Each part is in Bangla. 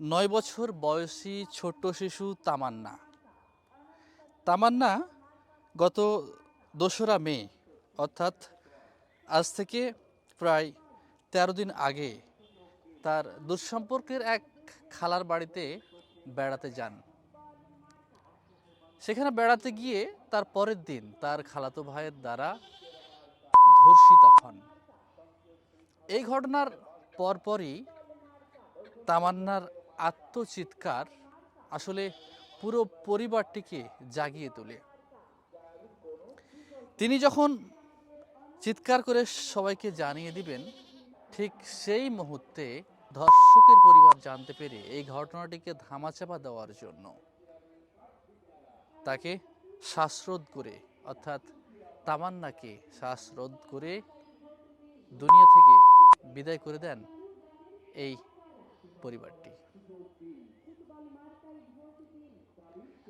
নয় বছর বয়সী ছোট্ট শিশু তামান্না। তামান্না গত দোসরা মে, অর্থাৎ আজ থেকে প্রায় তেরো দিন আগে তার দুঃসম্পর্কের এক খালার বাড়িতে বেড়াতে যান। সেখানে বেড়াতে গিয়ে তার পরের দিন তার খালাতো ভাইয়ের দ্বারা ধর্ষিত হন। এই ঘটনার পরপরই তামান্নার আত্মচিৎকার আসলে পুরো পরিবারটিকে জাগিয়ে তোলে। তিনি যখন চিৎকার করে সবাইকে জানিয়ে দিবেন, ঠিক সেই মুহূর্তে ধর্ষকের পরিবার জানতে পেরে এই ঘটনাটিকে ধামাচাপা দেওয়ার জন্য তাকে শ্বাসরোধ করে, অর্থাৎ তামান্নাকে শ্বাসরোধ করে দুনিয়া থেকে বিদায় করে দেন এই পরিবারটি।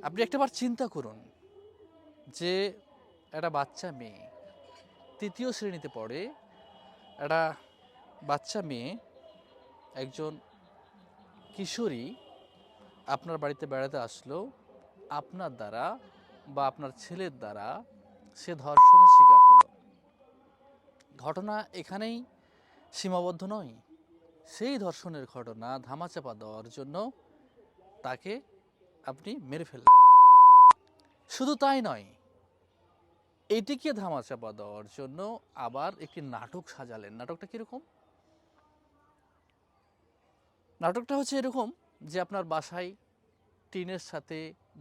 আপনি একটাবার চিন্তা করুন যে একটা বাচ্চা মেয়ে তৃতীয় শ্রেণীতে পড়ে, একটা বাচ্চা মেয়ে, একজন কিশোরী আপনার বাড়িতে বেড়াতে আসলো, আপনার দ্বারা বা আপনার ছেলের দ্বারা সে ধর্ষণের শিকার হলো। ঘটনা এখানেই সীমাবদ্ধ নয়। সেই ধর্ষণের ঘটনা ধামাচাপা দেওয়ার জন্য তাকে আপনি মেরে ফেললেন। শুধু তাই নয়, এটিকে ধামাচাপা দেওয়ার জন্য আবার একটি নাটক সাজালেন। নাটকটা কীরকম? নাটকটা হচ্ছে এরকম যে আপনার বাসায় টিনের সাথে,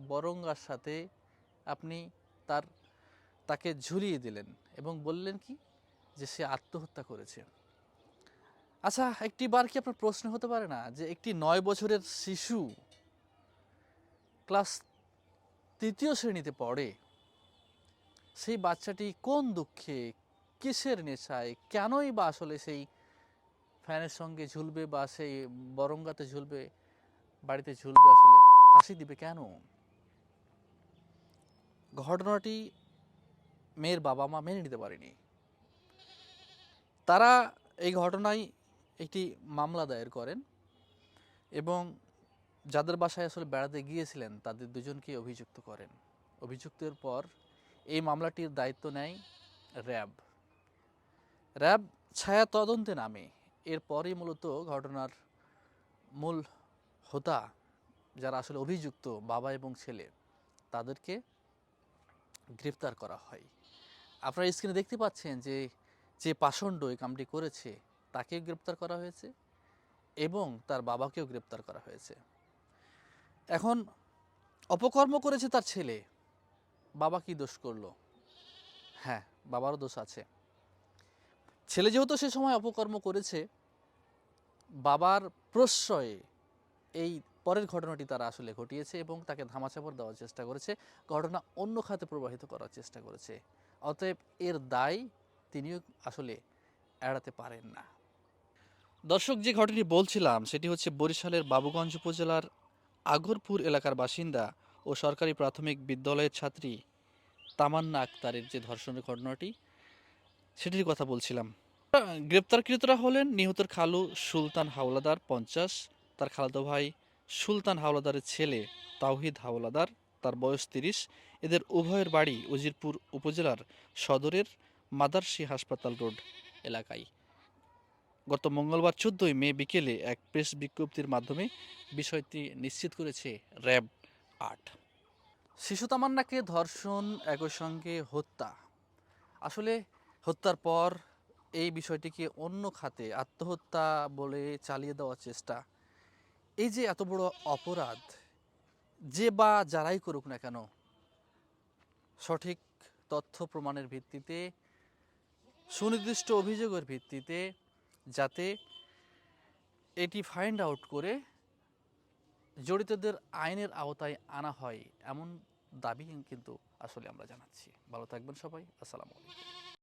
বরঙ্গার সাথে আপনি তার, তাকে ঝুলিয়ে দিলেন এবং বললেন কি যে সে আত্মহত্যা করেছে। আচ্ছা একটি বার কি আপনার প্রশ্ন হতে পারে না যে একটি নয় বছরের শিশু ক্লাস তৃতীয় শ্রেণীতে পড়ে। সেই বাচ্চাটি কোন দুঃখে, কিসের নেশায়, কেনই বা আসলে সেই ফ্যানের সঙ্গে ঝুলবে বা সেই বরঙ্গাতে ঝুলবে, বাড়িতে ঝুলবে আসলে, ফাঁসি দিবে কেন? ঘটনাটি মেয়ের বাবা মা মেনে নিতে পারেনি। তারা এই ঘটনায় একটি মামলা দায়ের করেন এবং যাদের বাসায় আসলে বেড়াতে গিয়েছিলেন, তাদের দুজনকে অভিযুক্ত করেন। অভিযুক্তের পর এই মামলাটির দায়িত্ব নেয় র্যাব। র্যাব ছায়া তদন্তে নামে। এরপরই মূলত ঘটনার মূল হোতা যারা আসলে অভিযুক্ত বাবা এবং ছেলে, তাদেরকে গ্রেপ্তার করা হয়। আপনারা স্ক্রিনে দেখতে পাচ্ছেন যে যে পাষণ্ড এই কামটি করেছে, তাকেও গ্রেপ্তার করা হয়েছে এবং তার বাবাকেও গ্রেপ্তার করা হয়েছে। এখন অপকর্ম করেছে তার ছেলে। বাবা কি দোষ করল? হ্যাঁ বাবারও দোষ আছে। ছেলে যেহেতু সে সময় অপকর্ম করেছে, বাবার প্রশ্রয়ে এই পরের ঘটনাটি তারা আসলে ঘটিয়েছে এবং তাকে ধামাচাপড় দেওয়ার চেষ্টা করেছে, ঘটনা অন্য খাতে প্রবাহিত করার চেষ্টা করেছে। অতএব এর দায় তিনিও আসলে এড়াতে পারেন না। দর্শক, যে ঘটনাটি বলছিলাম, সেটি হচ্ছে বরিশালের বাবুগঞ্জ উপজেলার আগরপুর এলাকার বাসিন্দা ও সরকারি প্রাথমিক বিদ্যালয়ের ছাত্রী তামান্না আক্তারের যে ধর্ষণের ঘটনাটি, সেটির কথা বলছিলাম। গ্রেপ্তারকৃতরা হলেন নিহতের খালু সুলতান হাওলাদার পঞ্চাশ, তার খালাতো ভাই সুলতান হাওলাদারের ছেলে তাওহিদ হাওলাদার, তার বয়স তিরিশ। এদের উভয়ের বাড়ি উজিরপুর উপজেলার সদরের মাদারসি হাসপাতাল রোড এলাকায়। গত মঙ্গলবার চোদ্দই মে বিকেলে এক প্রেস বিজ্ঞপ্তির মাধ্যমে বিষয়টি নিশ্চিত করেছে র্যাব আট। শিশু তামান্নাকে ধর্ষণ, একই সঙ্গে হত্যা। আসলে হত্যার পর এই বিষয়টিকে অন্য খাতে আত্মহত্যা বলে চালিয়ে দেওয়ার চেষ্টা। এই যে এত বড় অপরাধ, যে বা যারাই করুক না কেন, সঠিক তথ্য প্রমাণের ভিত্তিতে, সুনির্দিষ্ট অভিযোগের ভিত্তিতে যাতে এটি ফাইন্ড আউট করে জড়িতদের আইনের আওতায় আনা হয়, এমন দাবি কিন্তু আসলে আমরা জানাচ্ছি। ভালো থাকবেন সবাই, আসসালামু আলাইকুম।